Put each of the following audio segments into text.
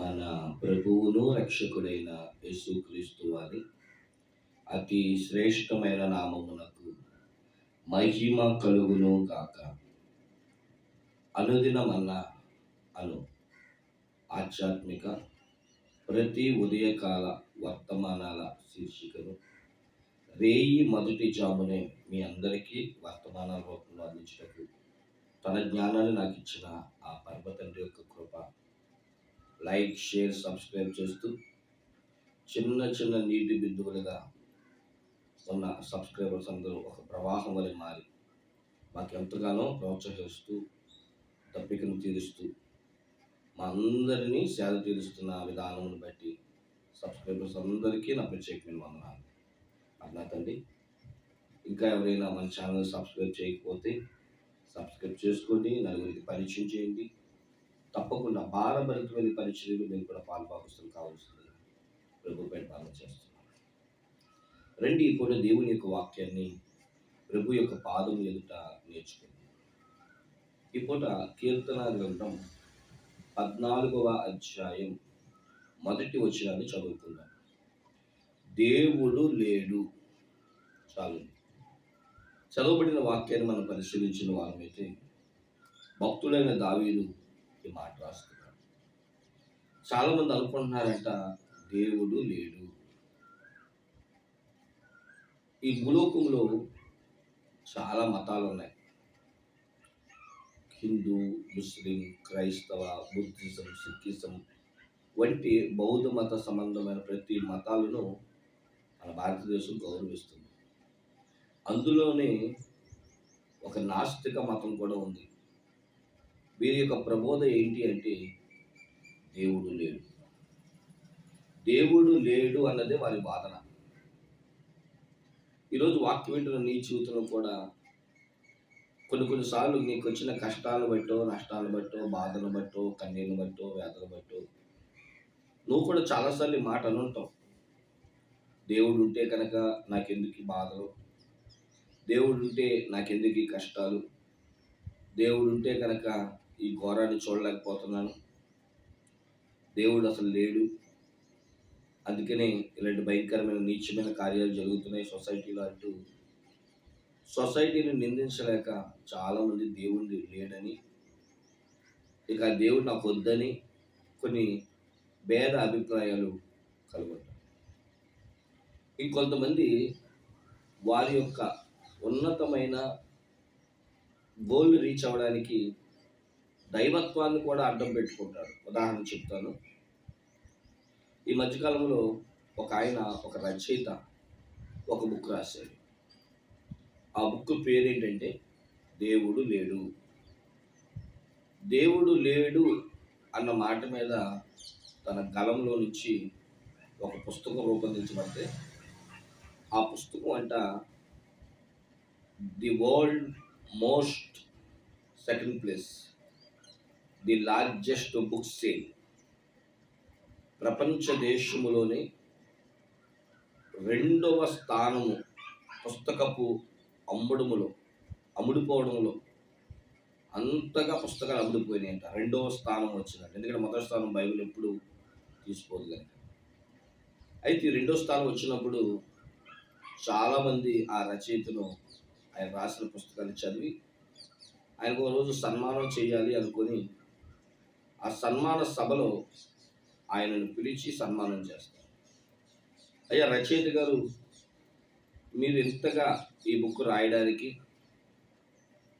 మన ప్రభువును రక్షకుడైన యేసుక్రీస్తు వారి అతి శ్రేష్టమైన నామమునకు మహిమ కలుగును కాక అనుదినమన్న అను ఆధ్యాత్మిక ప్రతి ఉదయకాల వర్తమానాల శీర్షికను రేయి మొదటి జామునే మీ అందరికీ వర్తమానాల రూపంలో అందించటకు తన జ్ఞానాన్ని నాకు ఇచ్చిన ఆ పర్వతండ్రి యొక్క కృప లైక్ షేర్ సబ్స్క్రైబ్ చేస్తూ చిన్న చిన్న నీటి బిందువులుగా ఉన్న సబ్స్క్రైబర్స్ అందరూ ఒక ప్రవాహం వలె మారి మాకు ఎంతగానో ప్రోత్సహిస్తూ తప్పికను తీరుస్తూ మా అందరినీ సేద తీరుస్తున్న విధానమును బట్టి సబ్స్క్రైబర్స్ అందరికీ నా ప్రత్యేకమైన వందనాలు. అన్నా తండ్రి ఇంకా ఎవరైనా మన ఛానల్ సబ్స్క్రైబ్ చేయకపోతే సబ్స్క్రైబ్ చేసుకోండి నలుగురికి పరిచయం చేయండి. తప్పకుండా భారభరితమైన పరిచర్యలు మేము కూడా పాల్పొస్తులు కావాల్సింది ప్రభుపై పేట పాలన చేస్తున్నాను రండి ఇప్పుడు దేవుని యొక్క వాక్యాన్ని ప్రభు యొక్క పాదం ఎదుట నేర్చుకుంది. ఈ పూట కీర్తన గ్రంథం పద్నాలుగవ అధ్యాయం మొదటి వచనాన్ని చదువుకుందాం. దేవుడు లేడు. చాలు చదవబడిన వాక్యాన్ని మనం పరిశీలించిన వారమైతే భక్తుడైన దావీదు ఈ మాట రాస్తున్నాడు చాలామంది అనుకుంటున్నారంట దేవుడు లేడు. ఈ భూలోకంలో చాలా మతాలు ఉన్నాయి హిందూ ముస్లిం క్రైస్తవ బుద్ధిజం సిక్కిజం వంటి బౌద్ధ మత సంబంధమైన ప్రతి మతాలను మన భారతదేశం గౌరవిస్తుంది. అందులోనే ఒక నాస్తిక మతం కూడా ఉంది. వీరి యొక్క ప్రబోధ ఏంటి అంటే దేవుడు లేడు. దేవుడు లేడు అన్నదే వారి వాదన. ఈరోజు వాక్యం వింటున్న నీ జీవితంలో కూడా కొన్ని కొన్నిసార్లు నీకు వచ్చిన కష్టాలు బట్టో నష్టాలు బట్టో బాధలు బట్టో కన్నీళ్ళు బట్టో వ్యాధులు బట్టో నువ్వు కూడా చాలాసార్లు ఈ మాట అనుంటావు. దేవుడు ఉంటే కనుక నాకెందుకు ఈ బాధలు? దేవుడు ఉంటే నాకెందుకు ఈ కష్టాలు? దేవుడు ఉంటే కనుక ఈ ఘోరాన్ని చూడలేకపోతున్నాను. దేవుడు అసలు లేడు. అందుకనే ఇలాంటి భయంకరమైన నీచమైన కార్యాలు జరుగుతున్నాయి సొసైటీలో అంటూ. సొసైటీని నిందించలేక చాలామంది దేవుడిని లేడని ఇక దేవుడు నాకు వద్దని కొన్ని భేద అభిప్రాయాలు కలుగుతాయి. ఇంకొంతమంది వారి యొక్క ఉన్నతమైన గోల్ రీచ్ అవ్వడానికి దైవత్వాన్ని కూడా అడ్డం పెట్టుకుంటారు ఉదాహరణ చెప్తాను. ఈ మధ్యకాలంలో ఒక ఆయన ఒక రచయిత ఒక బుక్ రాశాడు. ఆ బుక్ పేరేంటంటే దేవుడు లేడు. దేవుడు లేడు అన్న మాట మీద తన కలంలో నుంచి ఒక పుస్తకం రూపొందించబడితే ఆ పుస్తకం అంట the world most second place. The largest book sale ప్రపంచ దేశములోనే రెండవ స్థానము పుస్తకపు అమ్ముడుములో అమ్ముడుపోవడంలో అంతగా పుస్తకాలు అమ్ముడిపోయినాయి అంట రెండవ స్థానం వచ్చిందంట. ఎందుకంటే మొదటి స్థానం బైబిల్ ఎప్పుడు తీసుకోదు కనుక అయితే ఈ రెండో స్థానం వచ్చినప్పుడు చాలామంది ఆ రచయితను ఆయన రాసిన పుస్తకాలు చదివి ఆయనకు ఒక రోజు సన్మానం చేయాలి అనుకొని ఆ సన్మాన సభలో ఆయనను పిలిచి సన్మానం చేస్తారు. అయ్యా రచయిత గారు మీరు ఇంతగా ఈ బుక్ రాయడానికి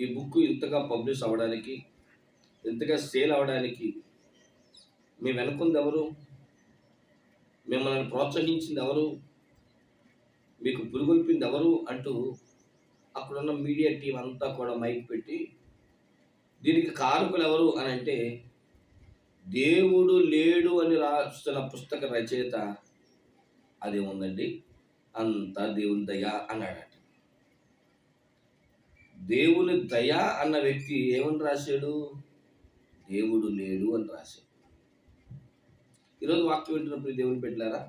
ఈ బుక్ ఇంతగా పబ్లిష్ అవ్వడానికి ఇంతగా సేల్ అవ్వడానికి మీ వెనుకుంది ఎవరు? మిమ్మల్ని ప్రోత్సహించింది ఎవరు? మీకు పురుగొల్పింది ఎవరు? అంటూ అక్కడున్న మీడియా టీం అంతా కూడా మైక్ పెట్టి దీనికి కారకులు ఎవరు అని అంటే దేవుడు లేడు అని రాస్తున్న పుస్తక రచయిత అది ఉందండి అంతా దేవుని దయ అన్నాడట. దేవుని దయ అన్న వ్యక్తి ఏమని రాశాడు? దేవుడు లేడు అని రాశాడు. ఈరోజు వాక్యం వింటున్నప్పుడు దేవుని పెట్టారా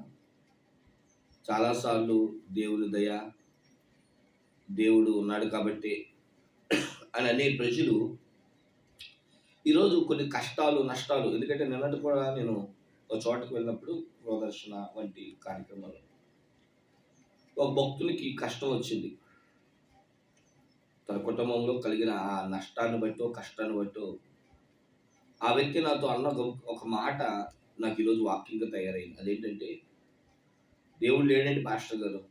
చాలాసార్లు దేవుని దయ దేవుడు ఉన్నాడు కాబట్టి అని అనే ప్రజలు ఈరోజు కొన్ని కష్టాలు నష్టాలు ఎందుకంటే నిన్నటి కూడా నేను ఒక చోటకు వెళ్ళినప్పుడు ప్రదర్శన వంటి కార్యక్రమాలు. ఒక భక్తునికి కష్టం వచ్చింది. తన కుటుంబంలో కలిగిన ఆ నష్టాన్ని బట్టో కష్టాన్ని బట్టో ఆ వ్యక్తి నాతో అన్న ఒక- ఒక మాట నాకు ఈరోజు వాక్యంగా తయారైంది. అదేంటంటే దేవుడు లేడండి పాస్టర్ గారు.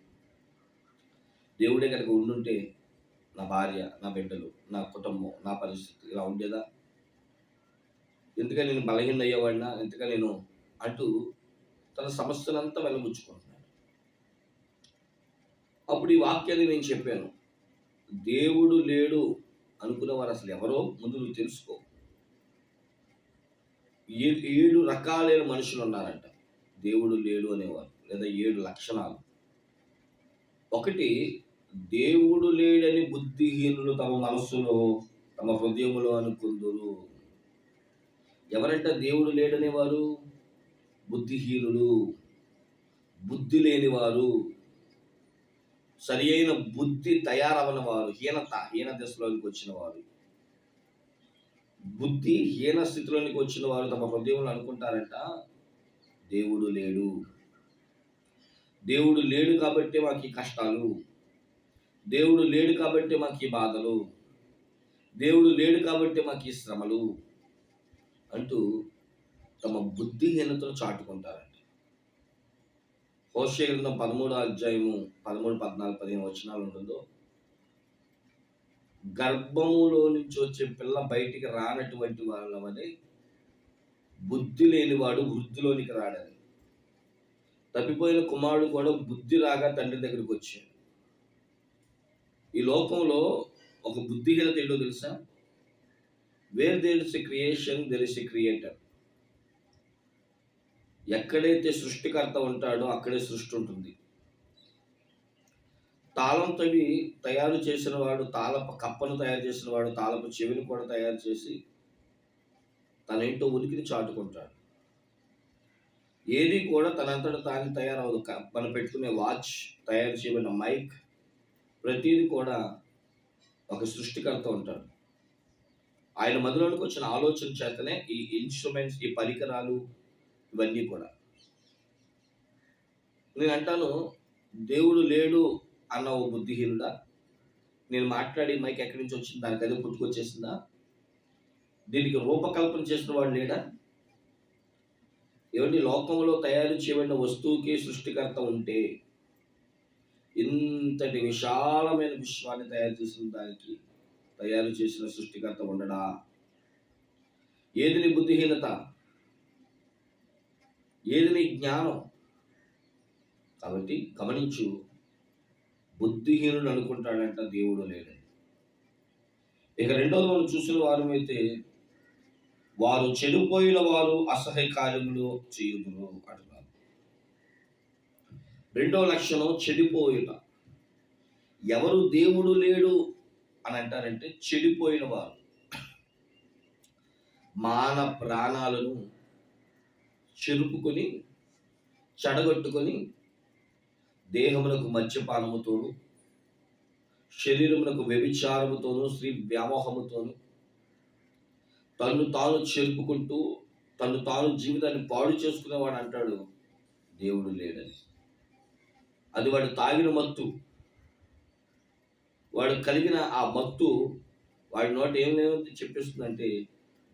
దేవుడే కనుక ఉండుంటే నా భార్య నా బిడ్డలు నా కుటుంబం నా పరిస్థితి ఇలా ఉండేదా? ఎందుకని నేను బలహీన అయ్యేవాడినా ఎందుకని నేను అంటూ తన సమస్యలంతా వెలబుచ్చుకుంటున్నాడు. అప్పుడు ఈ వాక్యాన్ని నేను చెప్పాను. దేవుడు లేడు అనుకునేవారు అసలు ఎవరో ముందు నువ్వు తెలుసుకో. ఏడు రకాలైన మనుషులు ఉన్నారంట. దేవుడు లేడు అనేవారు లేదా ఏడు లక్షణాలు. ఒకటి దేవుడు లేడని బుద్ధిహీనులు తమ మనస్సులో తమ హృదయములో అనుకుందరు. ఎవరంట దేవుడు లేడనేవారు? బుద్ధిహీనులు. బుద్ధి లేనివారు. సరి అయిన బుద్ధి తయారవని వారు. హీనత హీన దశలోనికి వచ్చిన వారు. బుద్ధి హీన స్థితిలోనికి వచ్చిన వారు తమ హృదయంలో అనుకుంటారంట దేవుడు లేడు. దేవుడు లేడు కాబట్టి మాకు కష్టాలు. దేవుడు లేడు కాబట్టి మాకు ఈ బాధలు. దేవుడు లేడు కాబట్టి మాకు ఈ శ్రమలు. అంటూ తమ బుద్ధిహీనతను చాటుకుంటారండి. హోషే గ్రంథం పదమూడు అధ్యాయము పదమూడు పద్నాలుగు పదిహేను వచనాలు ఉంటుందో గర్భములో నుంచి వచ్చే పిల్ల బయటికి రానటువంటి వాళ్ళమని బుద్ధి లేనివాడు వృద్ధిలోనికి రాడని తప్పిపోయిన కుమారుడు కూడా బుద్ధి రాగా తండ్రి దగ్గరికి వచ్చాడు. ఈ లోకంలో ఒక బుద్ధిహీనత ఏంటో తెలుసా? Where there is a creation there is a creator ఎక్కడైతే సృష్టికర్త ఉంటాడో అక్కడే సృష్టి ఉంటుంది. తాళం తవి తయారు చేసిన వాడు తాళపు కప్పను తయారు చేసిన వాడు తాళపు చెవిని కూడా తయారు చేసి తన ఇంటో ఉనికిని చాటుకుంటాడు. ఏది కూడా తనంతట తాను తయారవదు. మనం పెట్టుకునే వాచ్ తయారు చేయబడిన మైక్ ప్రతిదీ కూడా ఒక సృష్టికర్త ఉంటాడు. ఆయన మధ్యలోనికి వచ్చిన ఆలోచన చేతనే ఈ ఇన్స్ట్రుమెంట్స్ ఈ పరికరాలు ఇవన్నీ కూడా. నేను అంటాను దేవుడు లేడు అన్న ఓ బుద్ధిహీనుడా? నేను మాట్లాడి మైక్ ఎక్కడి నుంచి వచ్చింది? దానికి అదే పుట్టుకొచ్చేసిందా దీనికి రూపకల్పన చేసిన వాడు లేడా? ఏమండి లోకంలో తయారు చేయబడిన వస్తువుకి సృష్టికర్త ఉంటే ఇంతటి విశాలమైన విశ్వాన్ని తయారు చేసిన దానికి తయారు చేసిన సృష్టికర్త ఉండడా? ఏది నీ బుద్ధిహీనత? ఏది నీ జ్ఞానం? కాబట్టి గమనించు బుద్ధిహీనుడు అనుకుంటాడంట దేవుడు లేడు ఇక రెండోది మనం చూసిన వారమైతే వారు చెడిపోయిన వారు అసహ్య కార్యములు చేయుదురు అంటున్నారు. రెండో లక్షణం చెడిపోయిన ఎవరు దేవుడు లేడు అని అంటారంటే చెడిపోయిన వారు మాన ప్రాణాలను చెరుపుకొని చెడగొట్టుకొని దేహమునకు మద్యపానముతోను శరీరమునకు వ్యభిచారముతోను స్త్రీ వ్యామోహముతోను తను తాను చెరుపుకుంటూ తను తాను జీవితాన్ని పాడు చేసుకునేవాడు అంటాడు దేవుడు లేడని. అది వాడు తాగిన మత్తు. వాడు కలిగిన ఆ మత్తు వాడి నోట ఏం లేదని చెప్పిస్తుందంటే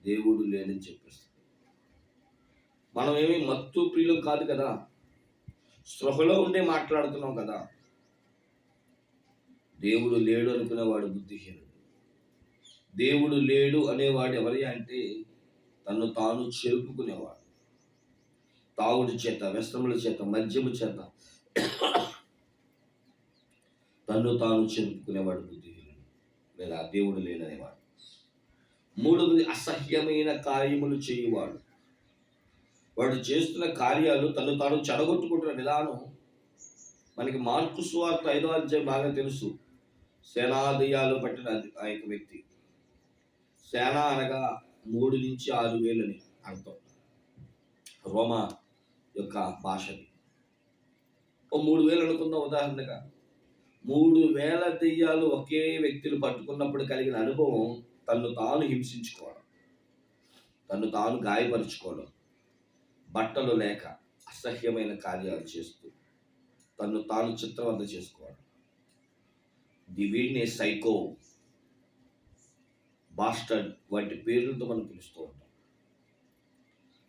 దేవుడు లేడని చెప్పిస్తుంది. మనం ఏమి మత్తు ప్రియులం కాదు కదా. స్పృహలో ఉండే మాట్లాడుతున్నాం కదా. దేవుడు లేడు అనుకునేవాడు బుద్ధిహీనుడు. దేవుడు లేడు అనేవాడు ఎవరి అంటే తను తాను చెరుపుకునేవాడు తాగుడు చేత వ్యసనముల చేత మద్యము చేత తను తాను చెరుపుకునేవాడు బుద్ధిహీనుడు. లేదా దేవుడు లేననేవాడు. మూడవది అసహ్యమైన కార్యములు చేయువాడు. వాడు చేస్తున్న కార్యాలు తను తాను చెడగొట్టుకుంటున్న విధానం మనకి మార్కు సువార్త ఐదో అధ్యాయం బాగా తెలుసు. సేనాదయాలు పట్టిన ఆ యొక్క వ్యక్తి. సేన అనగా మూడు నుంచి ఆరు వేలని అర్థం. రోమా యొక్క భాషని ఓ మూడు వేలు అనుకుందాం ఉదాహరణగా. మూడు వేల దెయ్యాలు ఒకే వ్యక్తిని పట్టుకున్నప్పుడు కలిగిన అనుభవం తను తాను హింసించుకోవడం తను తాను గాయపరుచుకోవడం బట్టలు లేక అసహ్యమైన కార్యాలు చేస్తూ తను తాను చిత్రవద్ద చేసుకోవడం. ది వీడిని సైకో బాస్టర్డ్ వంటి పేర్లతో మనం పిలుస్తూ ఉంటాం.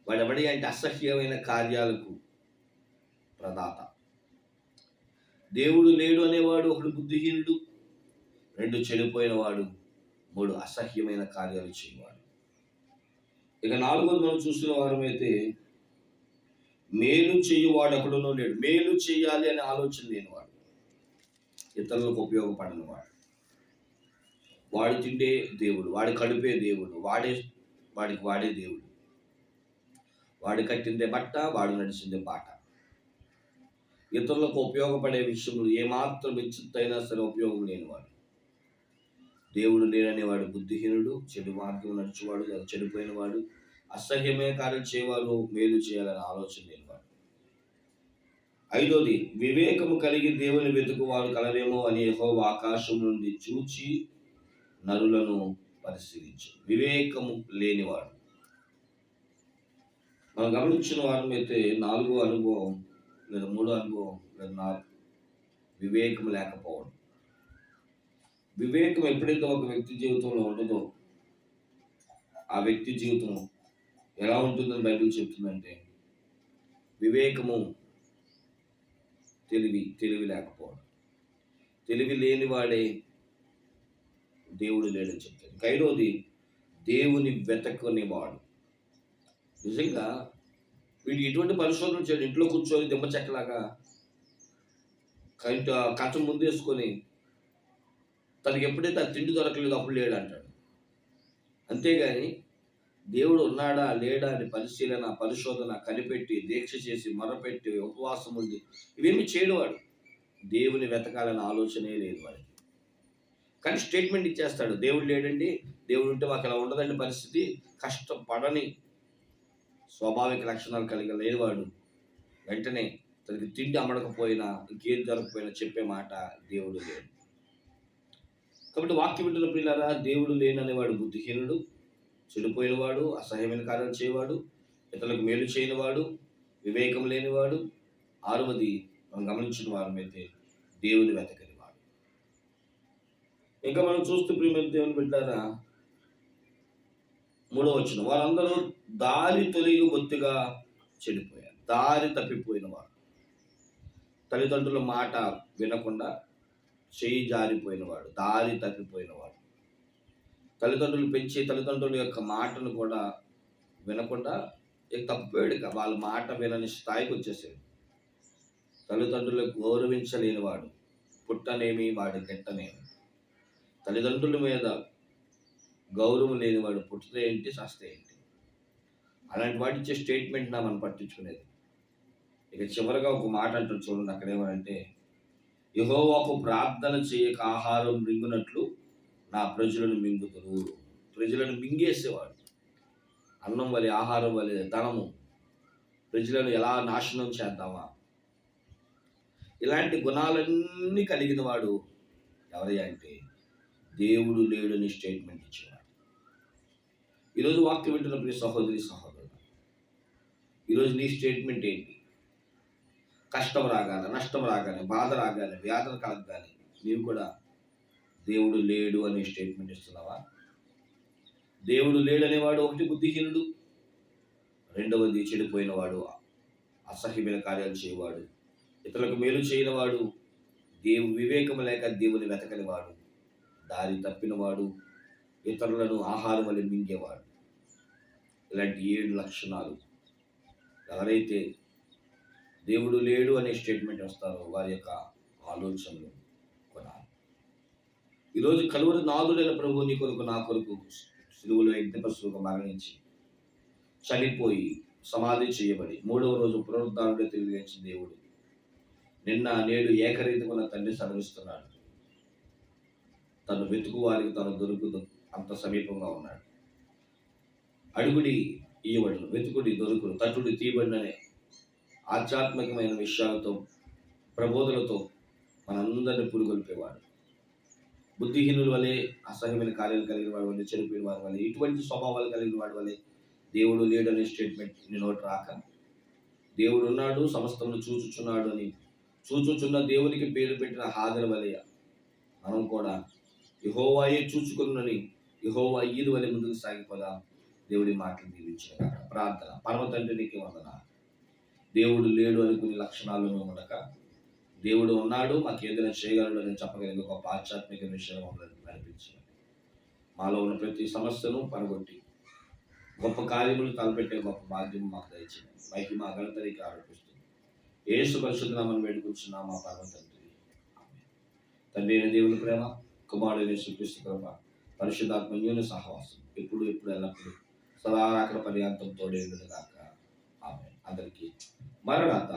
వాడెవడి అంటే అసహ్యమైన కార్యాలకు ప్రదాత. దేవుడు లేడు అనేవాడు ఒకడు బుద్ధిహీనుడు రెండు చెడిపోయిన వాడు మూడు అసహ్యమైన కార్యాలు చేయవాడు. ఇక నాలుగోది మనం చూసిన వారమైతే మేలు చేయువాడు ఒకడునో లేడు. మేలు చేయాలి అనే ఆలోచన లేనివాడు. ఇతరులకు ఉపయోగపడని వాడు. వాడు తింటే దేవుడు వాడి కడిపే దేవుడు వాడే వాడికి వాడే దేవుడు. వాడు కట్టిందే బట్ట వాడు నడిచిందే బాట. ఇతరులకు ఉపయోగపడే విషయంలో ఏమాత్రం విచ్చిత్తైనా సరే ఉపయోగం లేనివాడు. దేవుడు లేననేవాడు బుద్ధిహీనుడు చెడు మార్గం నడిచేవాడు లేదా చెడిపోయిన వాడు అసహ్యమైన కార్యం చేయవారు మేలు చేయాలని ఆలోచన లేనివాడు. ఐదోది వివేకము కలిగి దేవుని వెతుకువారు కలరేమో అని హో ఆకాశం నుండి చూచి నరులను పరిశీలించు. వివేకము లేనివాడు. మనం గమనించిన వారం అయితే నాలుగో అనుభవం లేదా మూడో అనుభవం లేదా నాలుగు. వివేకం లేకపోవడం. వివేకం ఎప్పుడైతే ఒక వ్యక్తి జీవితంలో ఉండదో ఆ వ్యక్తి జీవితం ఎలా ఉంటుందని బైబిల్ చెప్తుందంటే వివేకము తెలివి తెలివి లేకపోవడం. తెలివి లేనివాడే దేవుడు లేడని చెప్తాడు. కైరోది దేవుని వెతకనివాడు. నిజంగా వీళ్ళు ఎటువంటి పరిశోధన చేయడం ఇంట్లో కూర్చొని దిమ్మ చెక్కలాగా కంట కంచం ముందేసుకొని తనకి ఎప్పుడైతే ఆ తిండి దొరకలేదు అప్పుడు లేడు అంటాడు. అంతేగాని దేవుడు ఉన్నాడా లేడా అని పరిశీలన పరిశోధన కనిపెట్టి దీక్ష చేసి మొరపెట్టి ఉపవాసం ఉండి ఇవేమి చేయడు వాడు దేవుని వెతకాలనే ఆలోచనే లేదు వాడికి. కానీ స్టేట్మెంట్ ఇచ్చేస్తాడు. దేవుడు లేడండి దేవుడు ఉంటే మాకు ఇలా ఉండదండి పరిస్థితి కష్టపడని స్వాభావిక లక్షణాలు కలిగి లేనివాడు వెంటనే తనకి తిండి అమ్మడకపోయినా ఇంకేం దొరకపోయినా చెప్పే మాట దేవుడు లేడు. కాబట్టి వాక్యం వింటున్న పిల్లరా దేవుడు లేననేవాడు బుద్ధిహీనుడు చెడిపోయినవాడు అసహ్యమైన కార్యాలు చేయవాడు ఇతరులకు మేలు చేయనివాడు వివేకం లేనివాడు ఆరవది మనం గమనించిన వారమైతే దేవుని వెతకనివాడు. ఇంకా మనం చూస్తూ ప్రియమైన దేవుని బిడ్డారా మూడో వచ్చిన వారందరూ దారి తొలిగి బొత్తిగా చెడిపోయారు. దారి తప్పిపోయిన వారు తల్లిదండ్రుల మాట వినకుండా చేయి జారిపోయినవాడు దారి తప్పిపోయినవాడు. తల్లిదండ్రులు పెంచి తల్లిదండ్రుల యొక్క మాటను కూడా వినకుండా ఇక తప్పిపోయాడు వాళ్ళ మాట వినని స్థాయికి వచ్చేసాడు. తల్లిదండ్రులకు గౌరవించలేనివాడు పుట్టనేమి వాడి గెట్టనేమి తల్లిదండ్రుల మీద గౌరవం లేనివాడు పుట్టితే ఏంటి? సస్తే ఏంటి అలాంటి వాటి ఇచ్చే స్టేట్మెంట్ నా మనం పట్టించుకునేది. ఇక చివరిగా ఒక మాట అంటారు చూడండి అక్కడ ఏమనంటే యహోవాకు ప్రార్థన చేయక ఆహారం మింగునట్లు నా ప్రజలను మింగుతురు ప్రజలను మింగేసేవాడు. అన్నం వలె ఆహారం వలె ధనము ప్రజలను ఎలా నాశనం చేద్దామా? ఇలాంటి గుణాలన్నీ కలిగిన వాడు ఎవరయ్యా అంటే దేవుడు లేడని స్టేట్మెంట్ ఇచ్చేవాడు. ఈరోజు వాక్యం వింటున్న ప్రియ సహోదరి సహోదరు ఈరోజు నీ స్టేట్మెంట్ ఏంటి? కష్టం రాగానే నష్టం రాగానే బాధ రాగానే వ్యాధన కలగాలి నీవు కూడా దేవుడు లేడు అనే స్టేట్మెంట్ ఇస్తున్నావా? దేవుడు లేడు అనేవాడు ఒకటి బుద్ధిహీనుడు రెండవది చెడిపోయినవాడు అసహ్యమైన కార్యాలు చేయవాడు ఇతరులకు మేలు చేయనివాడు దేవు వివేకం లేక దేవుని వెతకనివాడు దారి తప్పినవాడు ఇతరులను ఆహారం వల్ల మింగేవాడు. ఇలాంటి ఏడు లక్షణాలు ఎవరైతే దేవుడు లేడు అనే స్టేట్మెంట్ వస్తారో వారి యొక్క ఆలోచనలు కొనాలి. ఈరోజు కలువరి నాదుడైన ప్రభు నీ కొరకు నా కొరకు సిలువలో యజ్ఞపశువుగా మరణించి చనిపోయి సమాధి చేయబడి మూడవ రోజు పునరుద్ధారుడే తెలియజేసిన దేవుడు నిన్న నేడు ఏకరీతిగా తండ్రి సెలవిస్తున్నాడు తను వెతుకు వారికి తను దొరుకుతూ అంత సమీపంగా ఉన్నాడు. అడుగుడి ఇయ్యబడును వెతుకుడి దొరుకును. తట్టుడి తీయబడిననే ఆధ్యాత్మికమైన విషయాలతో ప్రబోధలతో మనందరిని పురుగొల్పేవాడు. బుద్ధిహీనుల వలె అసహ్యమైన కార్యాలు కలిగిన వాడి వల్ల చెడిపోయిన వారి వల్ల ఇటువంటి స్వభావాలు కలిగిన వాడి వల్లే దేవుడు లేడనే స్టేట్మెంట్ నీ నోటి రాక. దేవుడు ఉన్నాడు సమస్తమును చూచుచున్నాడు అని చూచుచున్న దేవునికి పేరు పెట్టిన హాజరు వలయ మనం కూడా యహోవాయే చూచుకున్నని యహోవా ఈరు వలె ముందుకు సాగిపోదాం. దేవుడి మాటలు దీవించిన ప్రార్థన. పరమ తండ్రికి వందన దేవుడు లేడు అనుకునే లక్షణాలు ఉండక. దేవుడు ఉన్నాడు మాకు ఏదైనా చేయగలడు అని చెప్పగలిగే ఒక ఆధ్యాత్మిక విషయం మమ్మల్ని నడిపించింది మాలో ఉన్న ప్రతి సమస్యను పరగొట్టి గొప్ప కార్యములు తలపెట్టే గొప్ప బాధ్యం మాకు దయచేయండి. పైకి మా గణతరికి ఆరోపిస్తుంది ఏసు పరిశుద్ధనామని వేడుకుంటున్నా మా పరమ తండ్రి తండ్రి అయిన దేవుని ప్రేమ కుమారుడు సుఖిస్తు కృప పరిశుద్ధాత్మ సహవాసం ఎప్పుడు ఎప్పుడు ఎల్లప్పుడూ సదా అక్కడ పర్యాంతం తోడే ఆమె అందరికీ మరణాత